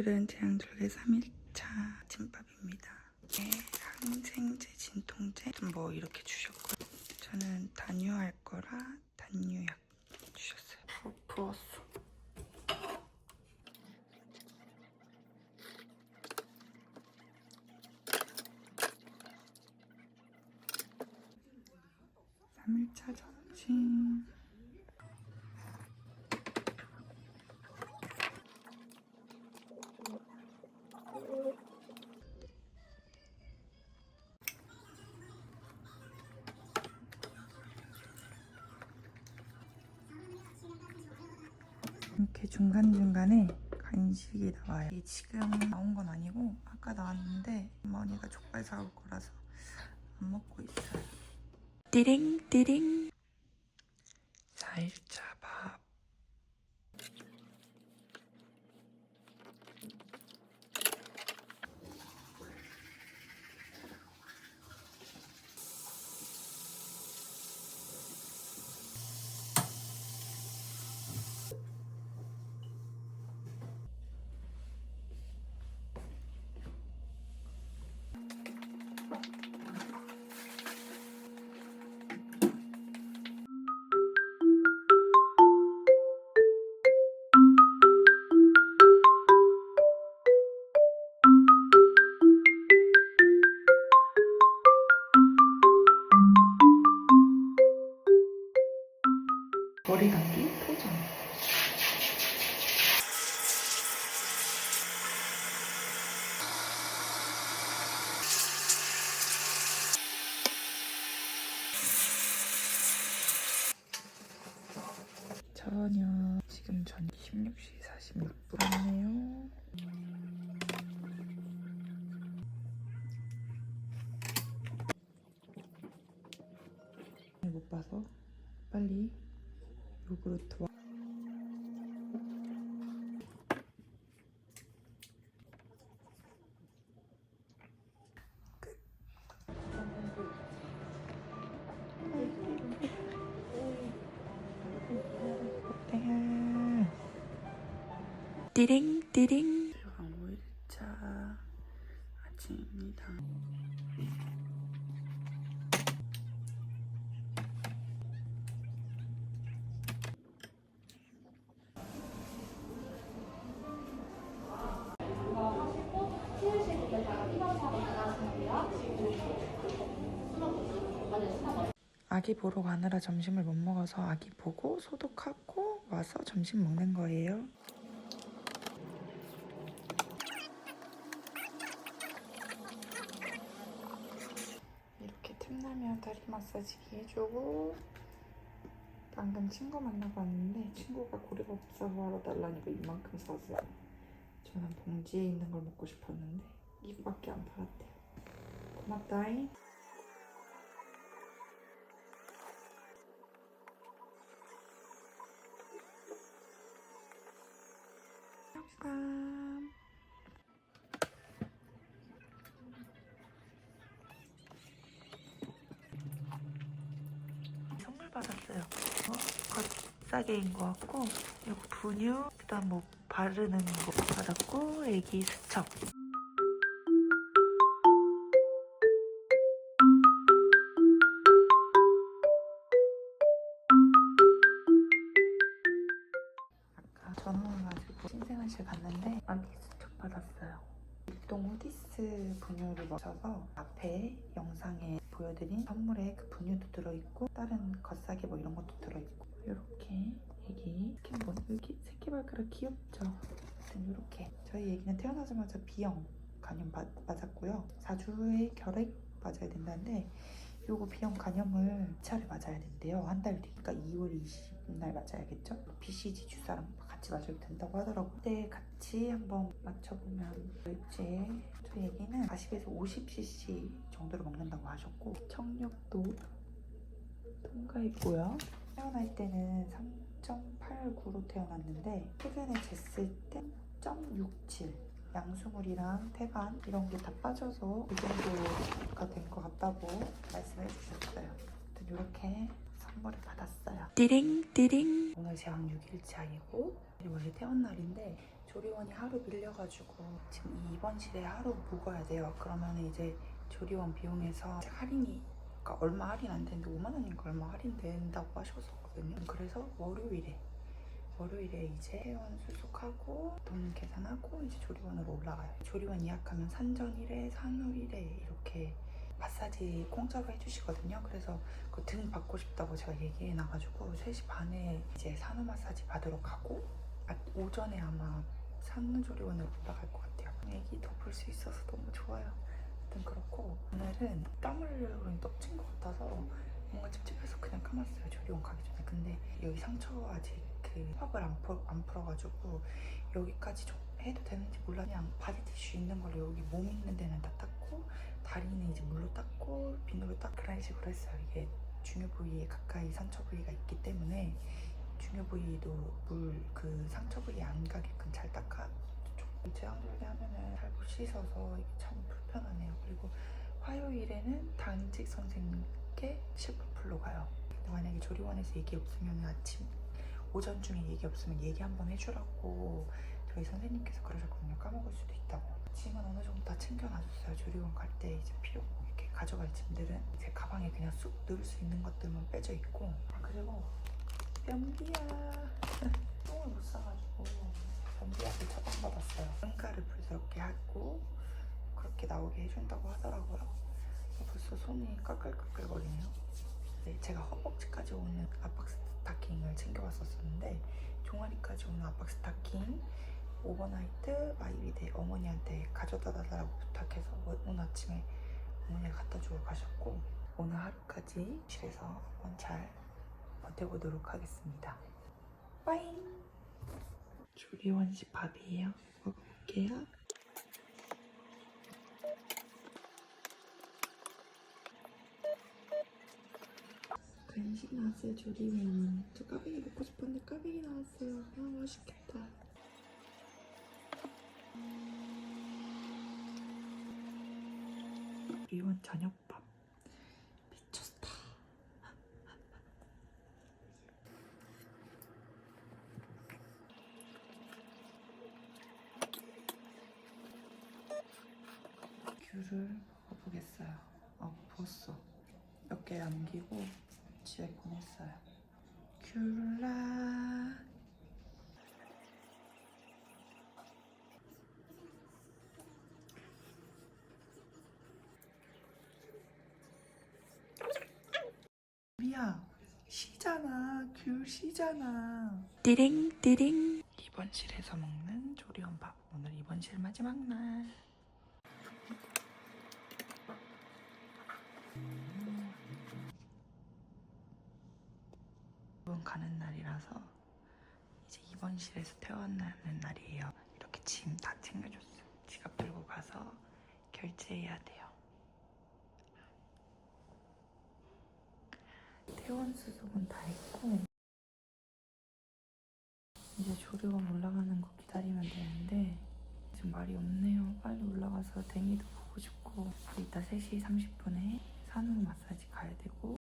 오늘은 제왕절개 3일차 김밥입니다. 이게 항생제, 진통제 뭐 이렇게 주셨고요. 저는 단유할 거라 단유약 주셨어요. 부, 부었어. 삼일차 점심 이렇게 중간중간에 간식이 나와요. 지금 나온 건 아니고 아까 나왔는데 어머니가 족발 사올 거라서 안 먹고 있어요. 띠링 띠링 4일 머리 감기 포장 저녁 지금 전 16시 46분. 왔네요. 못 봐서 빨리 끝. 어때요? 띠링 띠링 아기 보러 가느라 점심을 못 먹어서 아기 보고 소독하고 와서 점심 먹는 거예요. 이렇게 틈나면 다리 마사지기 해주고 방금 친구 만나고 왔는데 친구가 고리가 없어서 알아달라니까 이만큼 샀어요. 저는 봉지에 있는 걸 먹고 싶었는데 이거밖에 안 팔았대요. 고맙다잉. 받았어요. 어, 겉싸개인 것 같고, 이거 분유, 그다음 뭐 바르는 거 받았고, 애기 수첩. 아까 전화 와가지고 신생아실 갔는데 아기 수첩 받았어요. 일동 후디스 분유를 마셔서 앞에 영상에 보여드린 선물에 그 분유도 들어있고 다른 겉사기 뭐 이런 것도 들어있고 이렇게 애기 스킨본 여기 새끼발가락 귀엽죠? 아무튼 이렇게 저희 애기는 태어나자마자 B형 간염 맞, 맞았고요. 4주 후에 결핵 맞아야 된다는데 요거 B형 간염을 2차를 맞아야 된대요. 한 달 뒤니까 2월 20일 날 맞아야겠죠? BCG 주사랑 같이 맞아도 된다고 하더라고요. 그때 같이 한번 맞춰보면 될지 저희 애기는 40에서 50cc 정도로 먹는다고 하셨고 청력도 통과했고요. 태어날 때는 3.89로 태어났는데 최근에 쟀을 때 0.67 양수물이랑 태반 이런 게 다 빠져서 이 정도가 된 것 같다고 말씀해 주셨어요. 이렇게 선물을 받았어요. 띠링 띠링 오늘 제왕 6일차이고 원래 태어날인데 조리원이 하루 밀려가지고 지금 이 입원실에 하루 묵어야 돼요. 그러면 이제 조리원 비용에서 할인이 그러니까 얼마 할인 안 되는데 5만 원인가 얼마 할인 된다고 하셨었거든요. 그래서 월요일에 월요일에 이제 회원 수속하고 돈 계산하고 이제 조리원으로 올라가요. 조리원 예약하면 산전일에 산후일에 이렇게 마사지 공짜로 해주시거든요. 그래서 그 등 받고 싶다고 제가 얘기해 놔가지고 3시 반에 이제 산후 마사지 받으러 가고 아, 오전에 아마 산후조리원으로 올라갈 것 같아요. 애기도 볼 수 있어서 너무 좋아요. 아무튼 그렇고 오늘은 땀 흘리려고 떡진 것 같아서 뭔가 찝찝해서 그냥 감았어요. 조리원 가기 전에. 근데 여기 상처가 아직 그 팝을 안, 풀, 안 풀어가지고 여기까지 좀 해도 되는지 몰라 그냥 바디 티슈 있는 걸로 여기 몸 있는 데는 다 닦고 다리는 이제 물로 닦고 비누로 닦고 그런 식으로 했어요. 이게 중요 부위에 가까이 상처 부위가 있기 때문에 중요 부위도 물 그 상처 부위에 안 가게끔 잘 닦아 제왕절개 하면은 잘 못 씻어서 이게 참 불편하네요. 그리고 화요일에는 당직 선생님께 실프풀로 가요. 만약에 조리원에서 얘기 없으면 아침 오전 중에 얘기 없으면 얘기 한번 해주라고 저희 선생님께서 그러셨거든요. 까먹을 수도 있다고. 짐은 어느 정도 다 챙겨놔줬어요. 조리원 갈 때 이제 필요 이렇게 가져갈 짐들은 제 가방에 그냥 쑥 넣을 수 있는 것들만 빼져 있고 아, 그리고 변비야 똥을 못 싸가지고 변비약을 처방받았어요. 응가를 부드럽게 하고 그렇게 나오게 해준다고 하더라고요. 벌써 손이 까끌까끌거리네요. 네, 제가 허벅지까지 오는 압박 스타킹을 챙겨왔었는데 종아리까지 오는 압박 스타킹 오버나이트 마이비데 어머니한테 가져다 달라고 부탁해서 오늘 아침에 어머니가 갖다 주고 가셨고 오늘 하루까지 집에서 한번 잘 버텨보도록 하겠습니다. 빠잉! 조리원식 밥이에요. 먹어볼게요. 간식 나왔어요 조리원 저 까베기 먹고 싶었는데 까베기 나왔어요 아 맛있겠다 조리원 저녁밥 미쳤다 귤을 먹어보겠어요 아 벌써 몇개 남기고 집에 보냈어요. 귤라. 미야, 시잖아. 귤 시잖아. 띠링 띠링. 입원실에서 먹는 조리원 밥. 오늘 입원실 마지막 날. 입원 가는 날이라서 이제 입원실에서 퇴원하는 날이에요. 이렇게 짐 다 챙겨줬어요. 지갑 들고 가서 결제해야 돼요. 표원수속은 다 했고 이제 조류가 올라가는 거 기다리면 되는데 지금 말이 없네요. 빨리 올라가서 댕이도 보고 싶고 이따 3시 30분에 산후 마사지 가야 되고